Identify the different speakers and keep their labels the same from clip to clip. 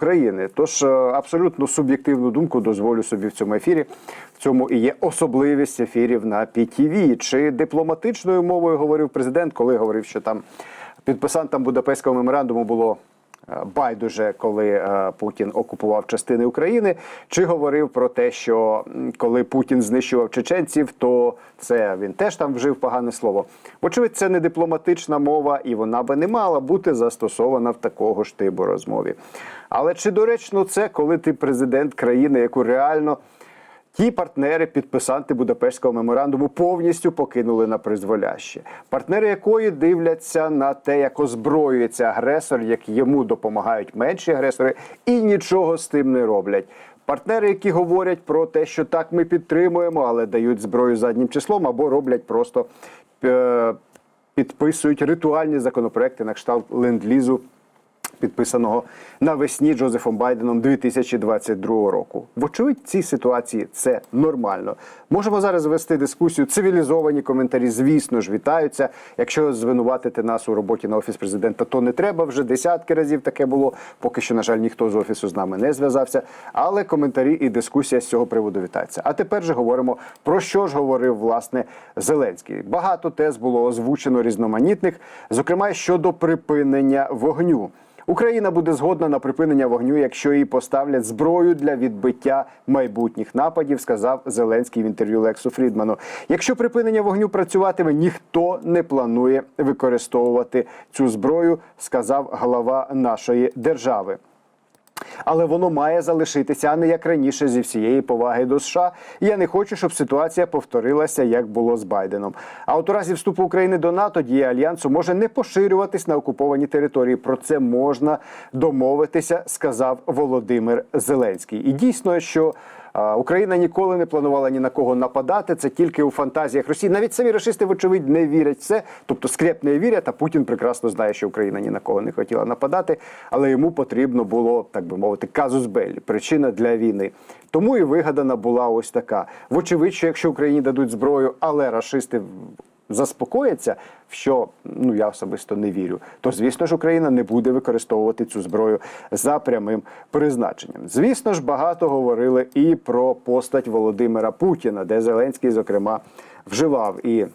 Speaker 1: України. Тож е, абсолютно суб'єктивну думку дозволю собі в цьому ефірі. В цьому і є особливість ефірів на PTV. Чи дипломатичною мовою говорив президент, коли говорив, що там підписантам Будапештського меморандуму було. Е, Байдуже, коли е, Путін окупував частини України, чи говорив про те, що коли Путін знищував чеченців, то це він теж там вжив погане слово. Вочевидь, це не дипломатична мова, і вона би не мала бути застосована в такого ж типу розмові. Але чи доречно це, коли ти президент країни, яку реально Ті партнери, підписанти Будапештського меморандуму, повністю покинули на призволяще. Партнери якої дивляться на те, як озброюється агресор, як йому допомагають менші агресори, і нічого з тим не роблять. Партнери, які говорять про те, що так ми підтримуємо, але дають зброю заднім числом, або роблять просто е, підписують ритуальні законопроекти на кшталт ленд-лізу підписаного навесні Джозефом Байденом 2022 року. Вочевидь, цій ситуації це нормально. Можемо зараз вести дискусію. Цивілізовані коментарі, звісно ж, вітаються. Якщо звинуватити нас у роботі на офіс президента, то не треба. Вже десятки разів таке було. Поки що, на жаль, ніхто з офісу з нами не зв'язався. Але коментарі і дискусія з цього приводу вітаються. А тепер же говоримо про що ж говорив власне Зеленський. Багато тез було озвучено різноманітних, зокрема щодо припинення вогню. Україна буде згодна на припинення вогню, якщо їй поставлять зброю для відбиття майбутніх нападів, сказав Зеленський в інтерв'ю Лексу Фрідману. Якщо припинення вогню працюватиме, ніхто не планує використовувати цю зброю, сказав глава нашої держави. Але воно має залишитися, а не як раніше зі всієї поваги до США. І Я не хочу, щоб ситуація повторилася, як було з Байденом. А от у разі вступу України до НАТО дія альянсу може не поширюватись на окуповані території. Про це можна домовитися, сказав Володимир Зеленський. І дійсно, що Україна ніколи не планувала ні на кого нападати. Це тільки у фантазіях Росії. Навіть самі рашисти, вочевидь, не вірять в це. Тобто скрепне вірять, а Путін прекрасно знає, що Україна ні на кого не хотіла нападати, але йому потрібно було, так би мовити, казус белі, причина для війни. Тому і вигадана була ось така. Вочевидь, що якщо Україні дадуть зброю, але рашисти заспокояться, в що ну я особисто не вірю, то звісно ж Україна не буде використовувати цю зброю за прямим призначенням. Звісно ж, багато говорили і про постать Володимира Путіна, де Зеленський, зокрема, вживав і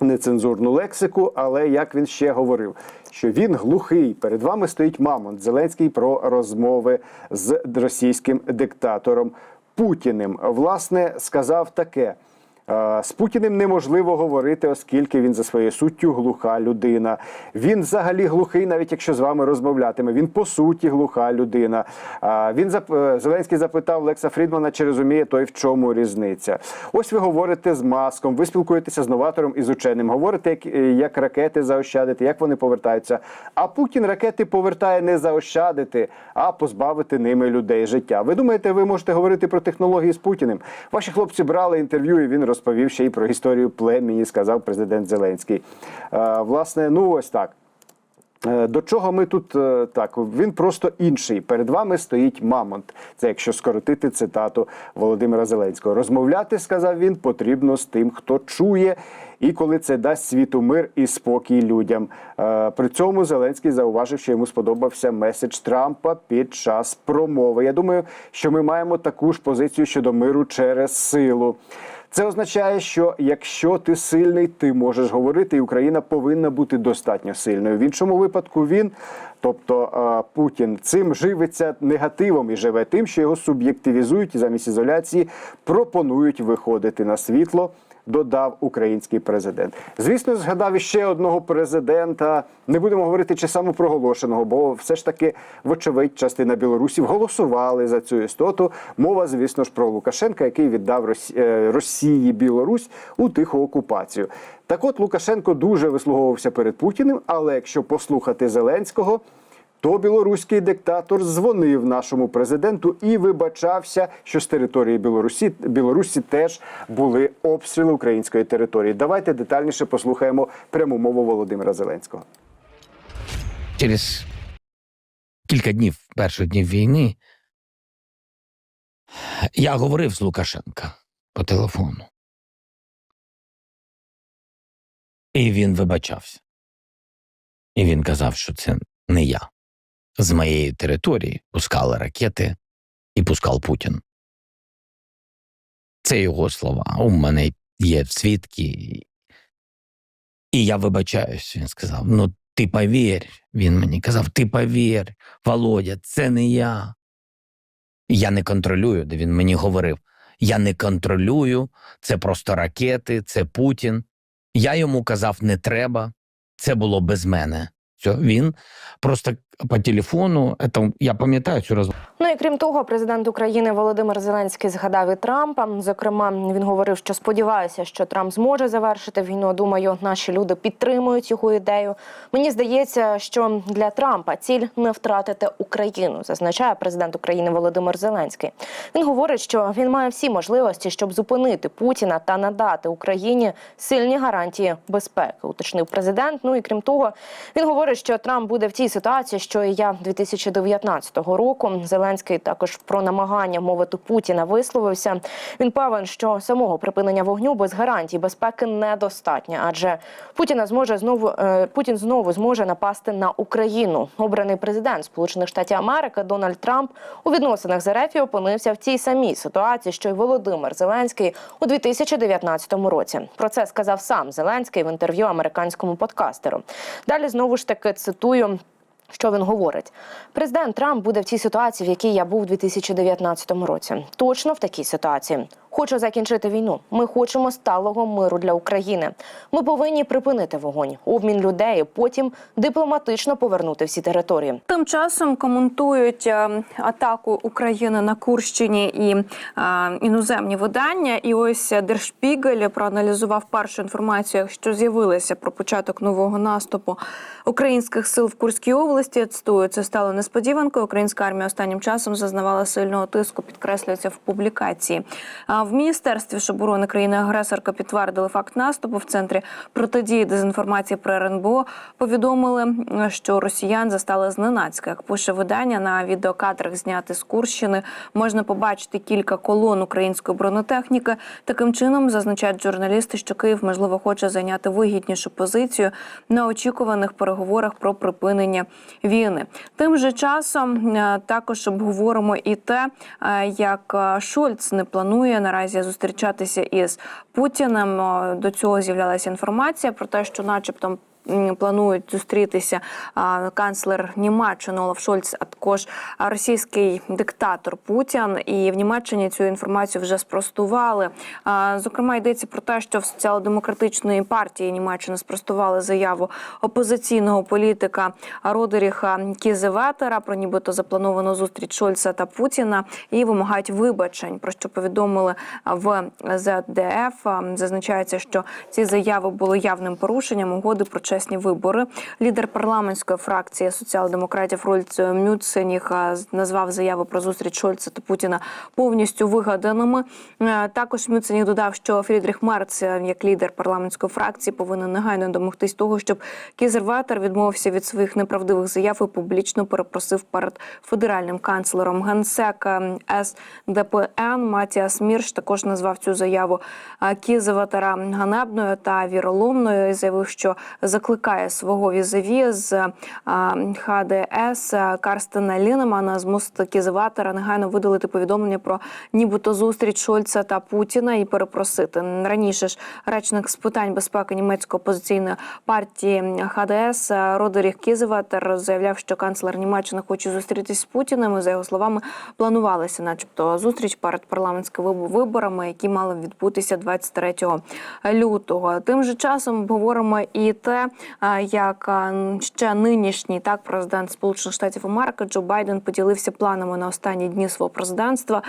Speaker 1: нецензурну лексику, але як він ще говорив, що він глухий. Перед вами стоїть Мамонт Зеленський про розмови з російським диктатором Путіним. Власне, сказав таке. З Путіним неможливо говорити, оскільки він за своєю суттю глуха людина. Він взагалі глухий, навіть якщо з вами розмовлятиме. Він по суті глуха людина. Він е, Зеленський запитав Лекса Фрідмана, чи розуміє той, в чому різниця. Ось ви говорите з маском, ви спілкуєтеся з новатором і з ученим, говорите, як, е, як ракети заощадити, як вони повертаються. А Путін ракети повертає не заощадити, а позбавити ними людей життя. Ви думаєте, ви можете говорити про технології з Путіним? Ваші хлопці брали інтерв'ю, і він розповів ще й про історію племені, сказав президент Зеленський. Е, власне, ну ось так. Е, До чого ми тут е, так? Він просто інший. Перед вами стоїть мамонт. Це якщо скоротити цитату Володимира Зеленського. Розмовляти, сказав він, потрібно з тим, хто чує, і коли це дасть світу мир і спокій людям. При цьому Зеленський зауважив, що йому сподобався меседж Трампа під час промови. Я думаю, що ми маємо таку ж позицію щодо миру через силу. Це означає, що якщо ти сильний, ти можеш говорити, і Україна повинна бути достатньо сильною. В іншому випадку він, тобто Путін, цим живиться негативом і живе тим, що його суб'єктивізують і замість ізоляції пропонують виходити на світло. Додав український президент. Звісно, згадав іще одного президента. Не будемо говорити чи самопроголошеного, бо все ж таки, вочевидь, частина білорусів голосували за цю істоту. Мова, звісно ж, про Лукашенка, який віддав е, Росії Білорусь у тиху окупацію. Так от Лукашенко дуже вислуговувався перед Путіним, але якщо послухати Зеленського. То білоруський диктатор дзвонив нашому президенту і вибачався, що з території Білорусі Білорусі теж були обстріли української території. Давайте детальніше послухаємо пряму мову Володимира Зеленського.
Speaker 2: через кілька днів, перших днів війни, я говорив з Лукашенка по телефону. І він вибачався. І він казав, що це не я. З моєї території пускали ракети і пускав Путін. Це його слова. У мене є свідки. І я вибачаюсь, він сказав: ну, ти повір. Він мені казав: ти повір, Володя, це не я. Я не контролюю, де він мені говорив. Я не контролюю, це просто ракети, це Путін. Я йому казав, не треба, це було без мене. Все, він просто по телефону, это, я пам'ятаю цю розмову.
Speaker 3: Ну і крім того, президент України Володимир Зеленський згадав і Трампа. Зокрема, він говорив, що сподіваюся, що Трамп зможе завершити війну. Думаю, наші люди підтримують його ідею. Мені здається, що для Трампа ціль не втратити Україну, зазначає президент України Володимир Зеленський. Він говорить, що він має всі можливості, щоб зупинити Путіна та надати Україні сильні гарантії безпеки. Уточнив президент. Ну і крім того, він говорить, що Трамп буде в тій ситуації, що і я 2019 року. Зеленський також про намагання мовити Путіна висловився. Він певен, що самого припинення вогню без гарантій безпеки недостатньо, адже Путіна зможе знову е, Путін знову зможе напасти на Україну. Обраний президент Сполучених Штатів Америки Дональд Трамп у відносинах з РФ опинився в цій самій ситуації, що й Володимир Зеленський у 2019 році. Про це сказав сам Зеленський в інтерв'ю американському подкастеру. Далі знову ж таки цитую. Що він говорить? Президент Трамп буде в тій ситуації, в якій я був у 2019 році. Точно в такій ситуації. Хочу закінчити війну. Ми хочемо сталого миру для України. Ми повинні припинити вогонь, обмін людей, потім дипломатично повернути всі території.
Speaker 4: Тим часом коментують е, атаку України на Курщині і е, іноземні видання. І ось Держпігель проаналізував першу інформацію, що з'явилася про початок нового наступу українських сил в Курській області. Цитую, це стало несподіванкою. Українська армія останнім часом зазнавала сильного тиску. Підкреслюється в публікації. В міністерстві ж оборони країни-агресорка підтвердили факт наступу в центрі протидії дезінформації про РНБО. Повідомили, що росіян застали зненацька. Як пише видання на відеокадрах, зняти з Курщини, можна побачити кілька колон української бронетехніки. Таким чином зазначають журналісти, що Київ можливо хоче зайняти вигіднішу позицію на очікуваних переговорах про припинення війни. Тим же часом е, також обговоримо і те, е, як е, Шольц не планує наразі зустрічатися із Путіним. До цього з'являлася інформація про те, що, начебто. Планують зустрітися канцлер Німеччини Олаф Шольц, а також російський диктатор Путін. І в Німеччині цю інформацію вже спростували. Зокрема, йдеться про те, що в соціал-демократичної партії Німеччини спростували заяву опозиційного політика Родеріха Кізеветера про нібито заплановану зустріч Шольца та Путіна і вимагають вибачень. Про що повідомили в ЗДФ. Зазначається, що ці заяви були явним порушенням угоди про чесні вибори. Лідер парламентської фракції соціал-демократів Рольц Мюценіх назвав заяви про зустріч Шольца та Путіна повністю вигаданими. Е, Також Мюценіх додав, що Фрідріх Мерц, е, як лідер парламентської фракції, повинен негайно домогтись того, щоб Кізерватер відмовився від своїх неправдивих заяв і публічно перепросив перед федеральним канцлером генсек е, СДПН Матіас Мірш також назвав цю заяву е, Кізеватера ганебною та віроломною. і Заявив, що закликає свого візаві з ХДС Карстена Лінемана змусити Кізеватера негайно видалити повідомлення про нібито зустріч Шольца та Путіна і перепросити раніше ж речник з питань безпеки німецької опозиційної партії ХДС Родеріх Кізеватер заявляв, що канцлер Німеччини хоче зустрітись з Путіним. І, За його словами, планувалася, начебто, зустріч перед парламентськими виб- виборами, які мали відбутися 23 лютого. Тим же часом обговоримо і те, як ще нинішній так президент Сполучених Штатів Америки Джо Байден поділився планами на останні дні свого президентства.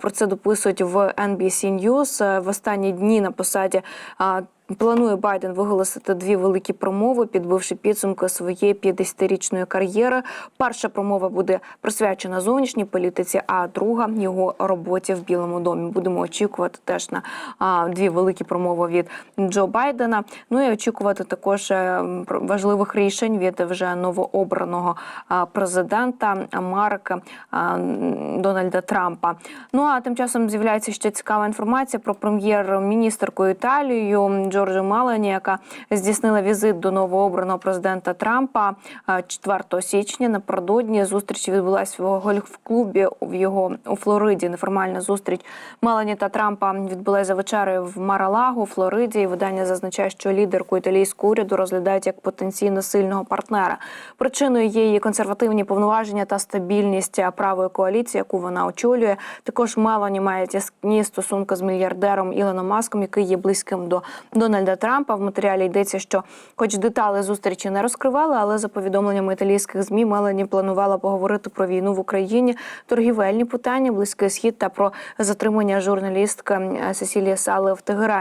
Speaker 4: Про це дописують в NBC News. Е, В останні дні на посаді. Планує Байден виголосити дві великі промови, підбивши підсумки своєї 50-річної кар'єри. Перша промова буде присвячена зовнішній політиці, а друга його роботі в Білому домі. Будемо очікувати теж на а, дві великі промови від Джо Байдена. Ну і очікувати також е, важливих рішень від вже новообраного президента Марка Дональда Трампа. Ну а тим часом з'являється ще цікава інформація про прем'єр-міністерку Італію Джорджу Малані, яка здійснила візит до новообраного президента Трампа е, 4 січня. Напередодні зустріч відбулася в гольф-клубі в його у Флориді. Неформальна зустріч Малані та Трампа відбулася за вечерею в Маралаго, Флориді. І видання зазначає, що лідерку італійського уряду розглядають як потенційно сильного партнера. Причиною є її консервативні повноваження та стабільність правої коаліції, яку вона очолює. Також Мелані має тісні стосунки з мільярдером Ілоном Маском, який є близьким до до Дональда Трампа. В матеріалі йдеться, що, хоч деталі зустрічі не розкривали, але за повідомленнями італійських змі Мелані планувала поговорити про війну в Україні, торгівельні питання, близький схід та про затримання журналістки Сесілії Сали в Тегерані.